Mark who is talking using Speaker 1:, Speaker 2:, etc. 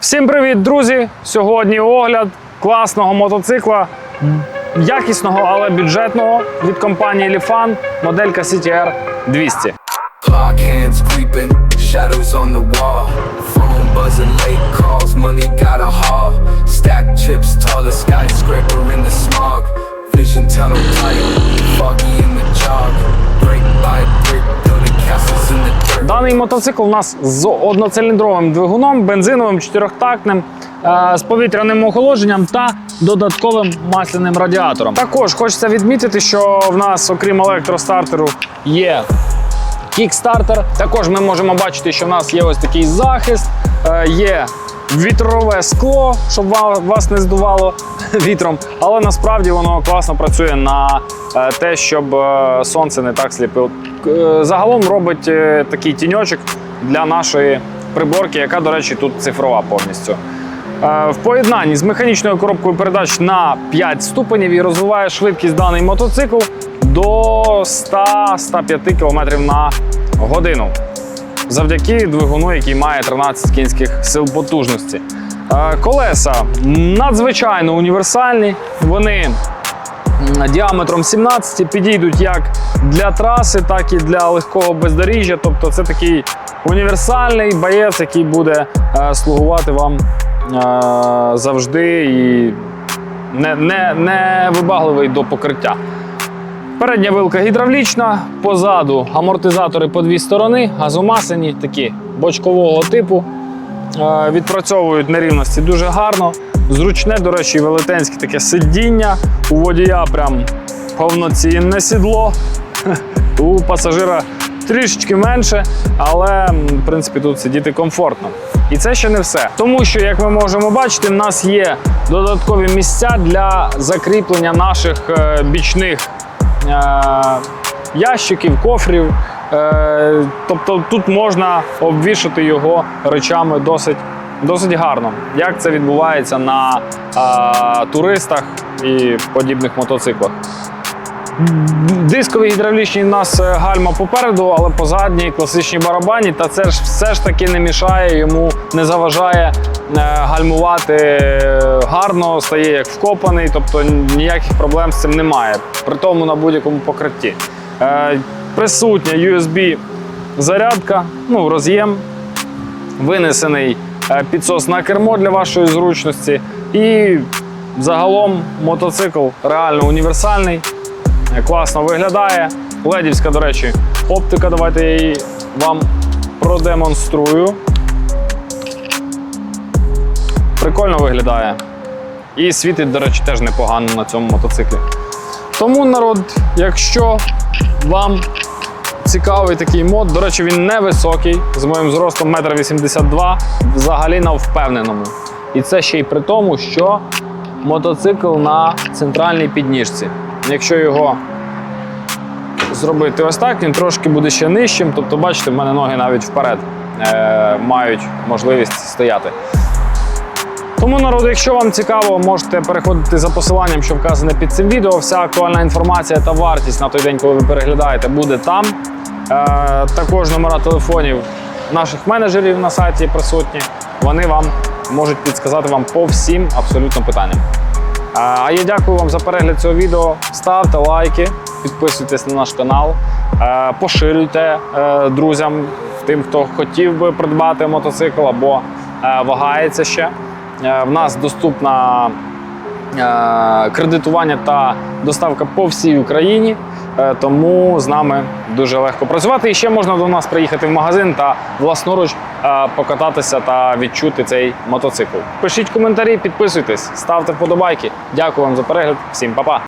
Speaker 1: Всім привіт, друзі! Сьогодні огляд класного мотоцикла, якісного, але бюджетного від компанії Lifan, моделька CTR 200.
Speaker 2: Clock hands creeping, shadows on the wall. Phone buzzing, late calls, money got a haul. Stack chips, taller skyscraper in the smog. Vision tunnel tight, foggy in the jog.
Speaker 1: Даний мотоцикл у нас з одноциліндровим двигуном, бензиновим, чотирьохтактним, е, з повітряним охолодженням та додатковим масляним радіатором. Також хочеться відмітити, що в нас, окрім електростартеру, є кікстартер. Також ми можемо бачити, що в нас є ось такий захист, е, є вітрове скло, щоб вас не здувало вітром. Але насправді воно класно працює на е, те, щоб е, сонце не так сліпило. Е, Загалом робить такий тіньочок для нашої приборки, яка, до речі, тут цифрова повністю. В поєднанні з механічною коробкою передач на 5 ступенів і розвиває швидкість даний мотоцикл до 100-105 км на годину. Завдяки двигуну, який має 13 кінських сил потужності. Е, Колеса надзвичайно універсальні. Вони діаметром 17 підійдуть як для траси, так і для легкого бездоріжжя. Тобто це такий універсальний боєць, який буде е, слугувати вам е, завжди і не, не, не вибагливий до покриття. Передня вилка гідравлічна, позаду амортизатори по дві сторони, газомасені, такі бочкового типу. Е, Відпрацьовують нерівності дуже гарно. Зручне, до речі, велетенське таке сидіння. У водія прям повноцінне сідло. У пасажира трішечки менше, але в принципі тут сидіти комфортно. І це ще не все. Тому що, як ми можемо бачити, в нас є додаткові місця для закріплення наших е, бічних ящиків, кофрів. Е, Тобто тут можна обвішати його речами досить, досить гарно. Як це відбувається на е, туристах і подібних мотоциклах. Дискові гідравлічні в нас е, гальма попереду, але по задній класичній барабані. Та це ж все ж таки не мішає йому, не заважає е, гальмувати е, гарно, стає як вкопаний, тобто ніяких проблем з цим немає. При тому на будь-якому покритті. Е, Присутня USB зарядка, ну, роз'єм, винесений е, підсос на кермо для вашої зручності. І загалом мотоцикл реально універсальний. Класно виглядає. Ледівська, до речі, оптика. Давайте я її вам продемонструю. Прикольно виглядає. І світить, до речі, теж непогано на цьому мотоциклі. Тому, народ, якщо вам цікавий такий мод, до речі, він невисокий, з моїм зростом 1,82 м, взагалі на впевненому. І це ще й при тому, що мотоцикл на центральній підніжці. Якщо його зробити ось так, він трошки буде ще нижчим. Тобто, бачите, в мене ноги навіть вперед е, мають можливість стояти. Тому, народ, якщо вам цікаво, можете переходити за посиланням, що вказане під цим відео. Вся актуальна інформація та вартість на той день, коли ви переглядаєте, буде там. Е, також номера телефонів наших менеджерів на сайті присутні. Вони вам можуть підсказати вам по всім абсолютно питанням. Е, А я дякую вам за перегляд цього відео. Ставте лайки, підписуйтесь на наш канал, е, поширюйте друзям, тим, хто хотів би придбати мотоцикл або вагається ще. Е, В нас доступна е, кредитування та доставка по всій Україні. Е, Тому з нами дуже легко працювати. І ще можна до нас приїхати в магазин та власноруч покататися та відчути цей мотоцикл. Пишіть коментарі, підписуйтесь, ставте вподобайки. Дякую вам за перегляд. Всім па-па!